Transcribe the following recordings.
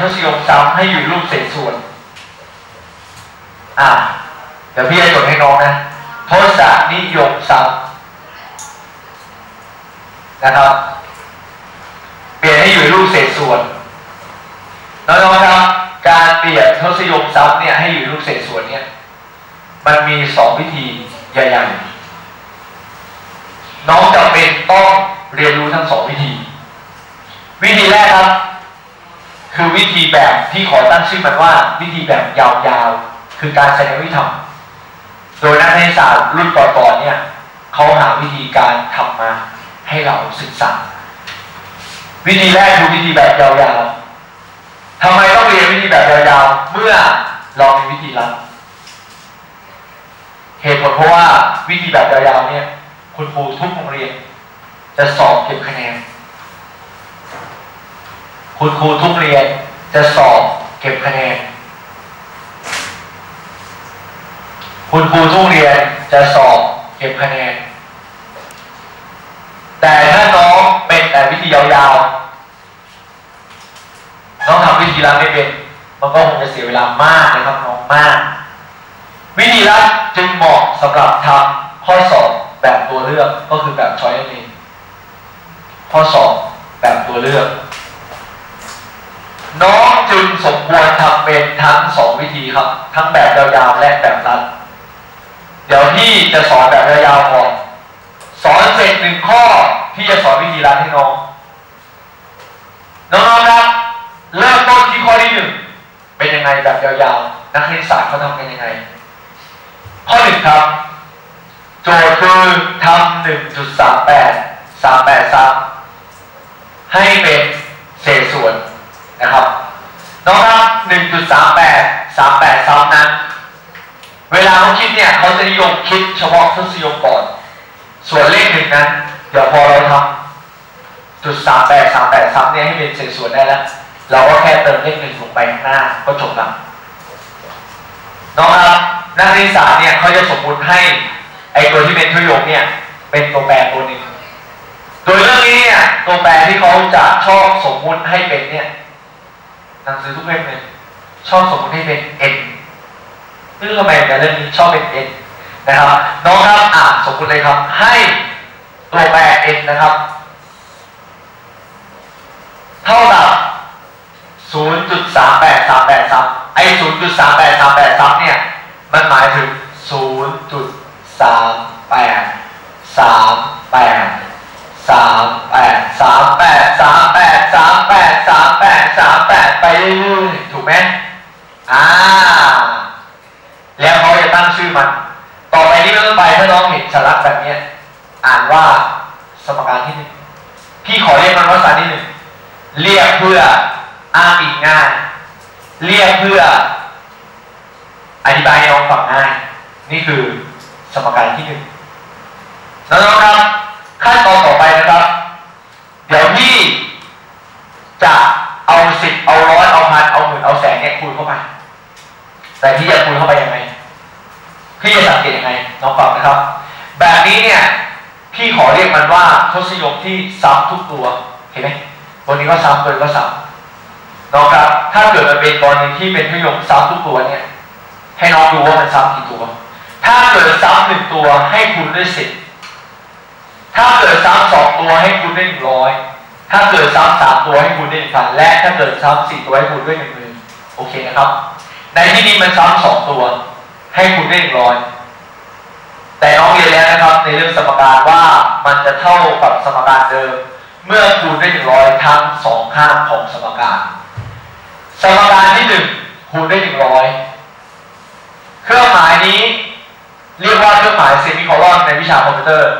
ทศยมซ้ำให้อยู่รูปเศษส่วน อ่า เดี๋ยวพี่จะจดให้น้องนะทศนิยมซ้ำนะครับเปลี่ยนให้อยู่รูปเศษส่วนน้องๆครับการเปลี่ยนทศยมซ้ำเนี่ยให้อยู่รูปเศษส่วนเนี่ยมันมีสองวิธีใหญ่ๆน้องจำเป็นต้องเรียนรู้ทั้งสองวิธี วิธีแรกครับ คือวิธีแบบที่ขอตั้งชื่อมันว่าวิธีแบบยาวๆ คือการแสดงวิธรรมโดยนักวิทยาศาสตร์รุ่นก่อนๆเนี่ยเขาหาวิธีการทำมาให้เราศึกษา วิธีแรกคือวิธีแบบยาวๆทำไมต้องเรียนวิธีแบบยาวๆ เมื่อเรามีวิธีลัดเหตุผลเพราะว่าวิธีแบบยาวๆเนี่ย คุณครูทุกโรงเรียน จะสอบเก็บคะแนน คุณครูทุกเรียนจะสอบเก็บคะแนน คุณครูทุกเรียนจะสอบเก็บคะแนน แต่ถ้าน้องเป็นแต่วิธียาวๆ น้องทำวิธีรัดไม่เป็น มันก็คงจะเสียเวลามากนะครับน้องมาก วิธีรัดจึงเหมาะสำหรับทำข้อสอบแบบตัวเลือกก็คือแบบช้อยเองข้อสอบแบบตัวเลือก น้องจึงสมควรทำเป็นทั้งสองวิธีครับ ทั้งแบบยาวๆและแบบรัดเดี๋ยวพี่จะสอนแบบยาวๆก่อนสอนเสร็จหนึ่งข้อพี่จะสอนวิธีรัดให้น้องน้องๆครับเริ่มต้นที่ข้อที่หนึ่งเป็นยังไงแบบยาวๆนักคณิตศาสตร์เขาทำกันยังไง ข้อหนึ่งครับโจทย์คือทำหนึ่งจุดสามแปดสามแปดซ้ำให้เป็น 1.38 38 ซ้ำนั้นเวลาเขาคิดเนี่ยเขาจะนิยมคิดเฉพาะทศนิยมก่อน ส่วนเลขหนึ่งนั้น เดี๋ยวพอเราทำจุด 38 38 ซ้ำเนี่ยให้เป็นเศษส่วนได้แล้ว เราก็แค่เติมเลขหนึ่งลงไปข้างหน้าก็จบละน้องครับนักศึกษาเนี่ยเขาจะสมมุติให้ไอ้ตัวที่เป็นทศนิยมเนี่ยเป็นตัวแปรตัวหนึ่งโดยเรื่องนี้เนี่ยตัวแปรที่เขาจะชอบสมมุติให้เป็นเนี่ยหนังสือทุกเล่มเลย ชอบสมมุติให้เป็น n ไม่รู้ทำไมแต่เรื่องนี้ชอบเป็น n นะครับน้องครับอ่านสมมุติเลยครับ ให้ตัวแปร n นะครับ เท่ากับ0.3838ไอ้0.3838เนี่ย มันหมายถึง 0.38383838383838ไปเรื่อยๆถูกไหม อ่าแล้วเขาจะตั้งชื่อมัน ต่อไปนี้เป็นต้นไปถ้าน้องเห็นสลักแบบนี้อ่านว่าสมการที่หนึ่งพี่ขอเรียกมันว่าสารที่หนึ่งเรียกเพื่ออ้างอิงง่าย เรียกเพื่อ อธิบายให้น้องฟังง่าย นี่คือสมการที่หนึ่งแล้วน้องครับขั้นตอนต่อไปนะครับ เดี๋ยวพี่จะเอาสิบเอาร้อยเอาพันเอาหมื่นเอาแสนเนี่ยคูณเข้าไป แต่พี่จะคูณเข้าไปยังไงพี่จะสังเกตยังไงน้องฟังนะครับ แบบนี้เนี่ยพี่ขอเรียกมันว่าทศยมที่ซ้ำทุกตัวเห็นไหมตัวนี้ก็ซ้ำตัวนี้ก็ซ้ำน้องครับ ถ้าเกิดมันเป็นกรณีที่เป็นทศยมซ้ำทุกตัวเนี่ยให้น้องดูว่ามันซ้ำกี่ตัว ถ้าเกิดซ้ำหนึ่งตัวให้คูณด้วยสิบถ้าเกิดซ้ำสองตัวให้คูณด้วยหนึ่งร้อยถ้าเกิดซ้ำสามตัวให้คูณด้วยหนึ่งพันและถ้าเกิดซ้ำสี่ตัวให้คูณด้วยหนึ่งหมื่นโอเคนะครับ ในที่นี้มันซ้ำสองตัว ให้คูณด้วยหนึ่งร้อยแต่น้องเรียนแล้วนะครับ ในเรื่องสมการว่ามันจะเท่ากับสมการเดิม เมื่อคูณด้วยหนึ่งร้อยทั้งสองข้างของสมการ สมการที่หนึ่งคูณด้วยหนึ่งร้อยเครื่องหมายนี้ เรียกว่าเครื่องหมายเซมิโคลอนในวิชาคอมพิวเตอร์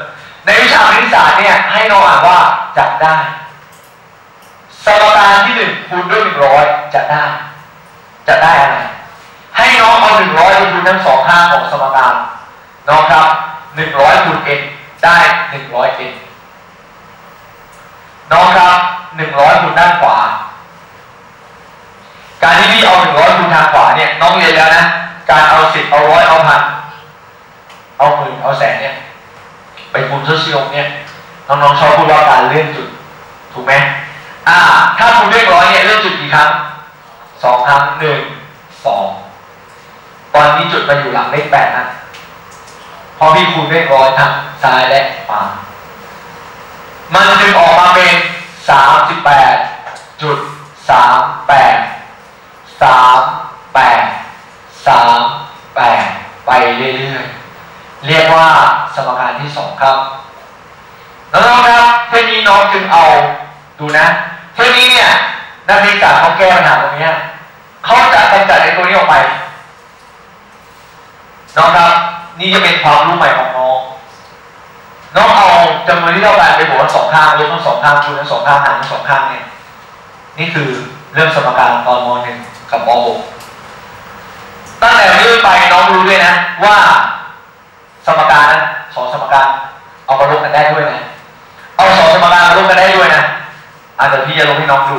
ในวิชาคณิตศาสตร์เนี่ยให้น้องอ่านว่าจัดได้ สมการที่หนึ่งคูณด้วยหนึ่งร้อยจะได้จะได้อะไร ให้น้องเอาหนึ่งร้อยไปคูณทั้งสองข้างของสมการน้องครับหนึ่งร้อยคูณ n ได้หนึ่งร้อย n น้องครับหนึ่งร้อยคูณด้านขวา การที่พี่เอาหนึ่งร้อยคูณทางขวาเนี่ยน้องเรียนแล้วนะการเอาสิบเอาร้อยเอาพันเอาหมื่นเอาแสนเนี่ยไปคูณทศนิยมเนี่ยน้องๆชอบพูดว่าการเลื่อนจุดถูกไหมอ่า ถ้าคูณด้วยร้อยเนี่ยเลื่อนจุดกี่ครั้งสองครั้งหนึ่ง นี้จุดมาอยู่หลังเลขแปดนะพอพี่คูณเลขร้อยทั้งซ้ายและขวามันจึงออกมาเป็นสามสิบแปดจุดสามแปดสามแปดสามแปดไปเรื่อยๆ เรียกว่าสมการที่สองครับน้องๆครับเท่านี้น้องจึงเอาดูนะเท่านี้เนี่ยนักวิชาเขาแก้ปัญหาตรงนี้เขาจะกำจัดไอ้ตัวนี้ออกไป น้องครับนี่จะเป็นความรู้ใหม่ของน้องน้องเอาจำนวนที่เท่ากันไปบวกทั้งสองข้างลบทั้งสองข้างคูณทั้งสองข้างหารทั้งสองข้างเนี่ยนี่คือเรื่องสมการตอนม .1 กับม .6 ตั้งแต่เรื่องไปน้องรู้ด้วยนะ ว่าสมการนั้นสองสมการเอามาลบกันได้ด้วยนะเอาสองสมการมาลบกันได้ด้วยนะอะเดี๋ยวพี่จะลงให้น้องดู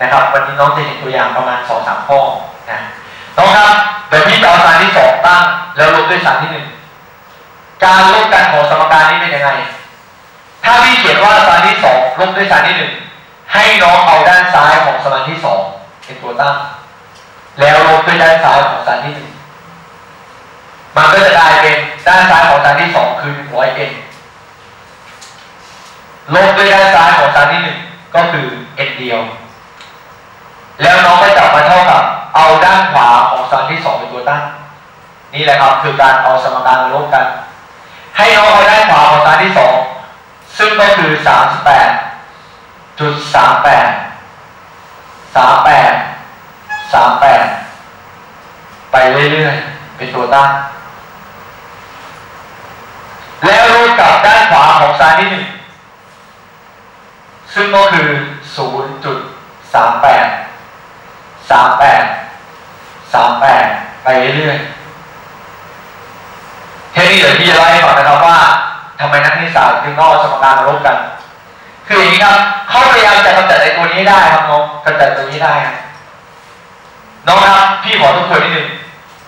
นะครับ วันนี้น้องจะเห็นตัวอย่างประมาณสองสามข้อนะน้องครับ เดี๋ยวพี่เอาสารที่สองตั้งแล้วลบด้วยสารที่หนึ่งการลบกันของสมการนี้เป็นยังไง ถ้าพี่เขียนว่าสารที่สองลบด้วยสารที่หนึ่งให้น้องเอาด้านซ้ายของสมการที่สองเป็นตัวตั้ง แล้วลบด้วยด้านซ้ายของสารที่หนึ่งมันก็จะกลายเป็นด้านซ้ายของสารที่สองคือหนึ่งร้อยเอ็นลบด้วยด้านซ้ายของสารที่หนึ่งก็คือเอ็นเดียว แล้วน้องก็จับมาเท่ากับ เอาด้านขวา จานที่สองเป็นตัวตั้ง นี่แหละครับคือการเอาสมการมาลบกัน ให้น้องไปได้ขวาของจานที่สองซึ่งก็คือสามสิบแปดจุดสามแปดสามแปดสามแปดไปเรื่อยๆเป็นตัวตั้ง แล้วรูดกับด้านขวาของซ้ายที่หนึ่งซึ่งก็คือศูนย์จุดสามแปด ไปเรื่อยเทนี้เดี๋ยวพี่จะเล่าให้ฟังนะครับว่าทำไมนักนิสสารถึงต้องเอาสมการมาลบกัน คืออย่างนี้ครับเขาพยายามจะกำจัดไอ้ตัวนี้ได้ครับน้องกำจัดตัวนี้ได้ครับน้องครับพี่ขอทบทวนนิดนึง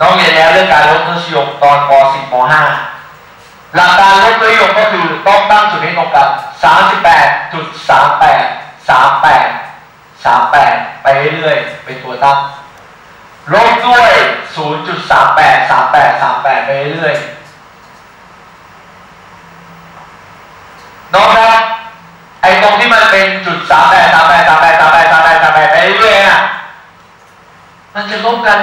น้องเรียนแล้วเรื่องการลดทศนิยมตอนป .4 ป .5 หลักการลดทศนิยมก็คือต้องตั้งจุดให้ตรงกัน 38จุด38 38 38 ไปเรื่อยๆเป็นตัวตั้ง ลบด้วย 0.38 38 38 ไปเรื่อยๆน้องครับไอ้ตรงที่มันเป็นจุดสามแปดสามแปดสามแปดสามแปดสามแปดสามแปดไปเรื่อยๆน่ะมันจะลบกัน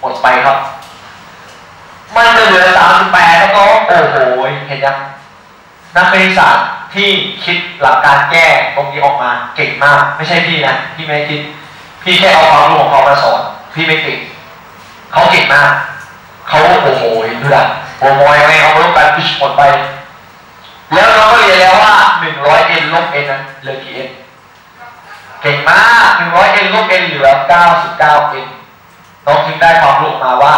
หมดไปครับ มันจะเหลือสามสิบแปดแล้วก็โอ้โห เห็นยังนักคณิตศาสตร์ที่คิดหลักการแก้ตรงนี้ออกมาเก่งมาก ไม่ใช่พี่นะ พี่ไม่คิด พี่แค่เอาความรู้ของเขามาสอนพี่ไม่เก่งเขาเก่งมากเขาโอ้โหดูดันโอ้โหยังไงเอาลบกันหมดไป แล้วเราก็เรียนแล้วว่า100 n ลบ n นั้นเหลือกี่ n เก่งมาก100 n ลบ n เหลือ99 n น้องจึงได้ความรู้มาว่า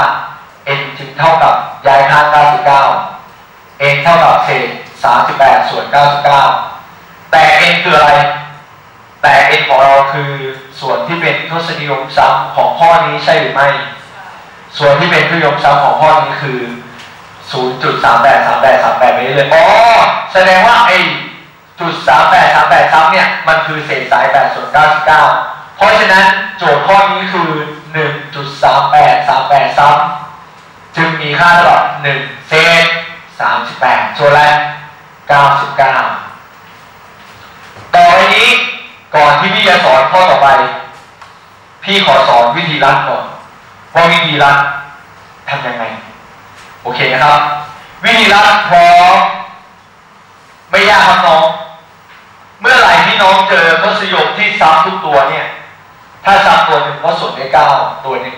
n จึงเท่ากับย้ายค่า99 n เก้าเอ็นเท่ากับเศษ38ส่วน99แต่ n คืออะไร แต่ n ของเราคือ ส่วนที่เป็นทศนิยมซ้ำของข้อนี้ใช่หรือไม่ ส่วนที่เป็นทศนิยมซ้ำของข้อนี้คือ 0.38 38 38ไปเรื่อยๆอ๋อแสดงว่าไอ้จุด38 38ซ้ำเนี่ยมันคือเศษสาย8ส่วน99 เพราะฉะนั้นโจทย์ข้อนี้คือ 1.38 38ซ้ำจึงมีค่าเท่ากับ1เศษ38ส่วนอะไร99 ต่อไปนี้ ก่อนที่พี่จะสอนข้อต่อไป พี่ขอสอนวิธีรัดก่อนว่าวิธีรัดทำยังไง โอเคนะครับ วิธีรัดพร้อมไม่ยากครับน้อง เมื่อไหร่ที่น้องเจอทศนิยมที่ซ้ำทุกตัวเนี่ย ถ้าซ้ำตัวหนึ่งก็ส่วนได้เก้าตัวหนึ่ง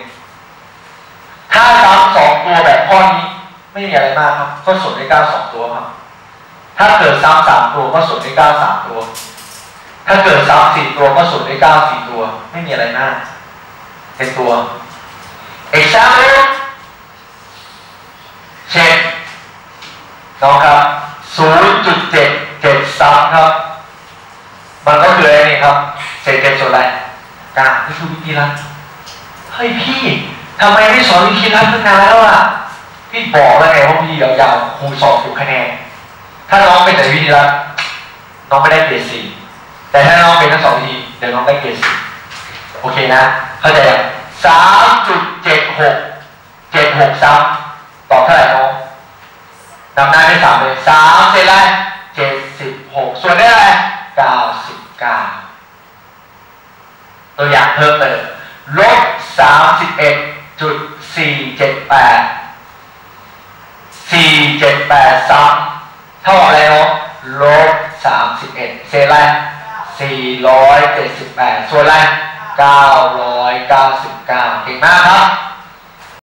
ถ้าซ้ำสองตัวแบบข้อนี้ไม่มีอะไรมากครับ ก็ส่วนได้เก้าสองตัวครับ ถ้าเกิดซ้ำสามตัวก็ส่วนได้เก้าสามตัว ถ้าเกิดซ้ำสี่ตัวก็ส่วนได้เก้าสี่ตัว ไม่มีอะไรมากเป็นตัว example เช่นน้องครับ0.773ครับ มันก็คืออะไรนี่ครับเศษเจ็ดส่วนอะไรกางนี่คือวิธีรัดเฮ้ยพี่ทำไมไม่สอนวิธีรัดตั้งนานแล้วอะพี่บอกแล้วไงว่าวิธียาวๆครูสอบถูกคะแนนถ้าน้องเป็นแต่วิธีรัดน้องไม่ได้เกรดสี่ แต่ถ้าน้องเป็นทั้งสองวิธีเดี๋ยวน้องได้เกรดสี่โอเคนะ เข้าใจยังสามจุดเจ็ดหกเจ็ดหกซ้ำตอบเท่าไหร่น้องนำหน้าได้สามเลยสามเสร็จแล้วเจ็ดสิบหกส่วนได้อะไรเก้าสิบเก้าตัวอย่างเพิ่มเติมลบสามสิบเอ็ดจุดสี่เจ็ดแปดสี่เจ็ดแปดซ้ำเท่ากับอะไรน้องลบสามสิบเอ็ดเศษอะไร 478 ส่วนอะไร 999เก่งมากครับ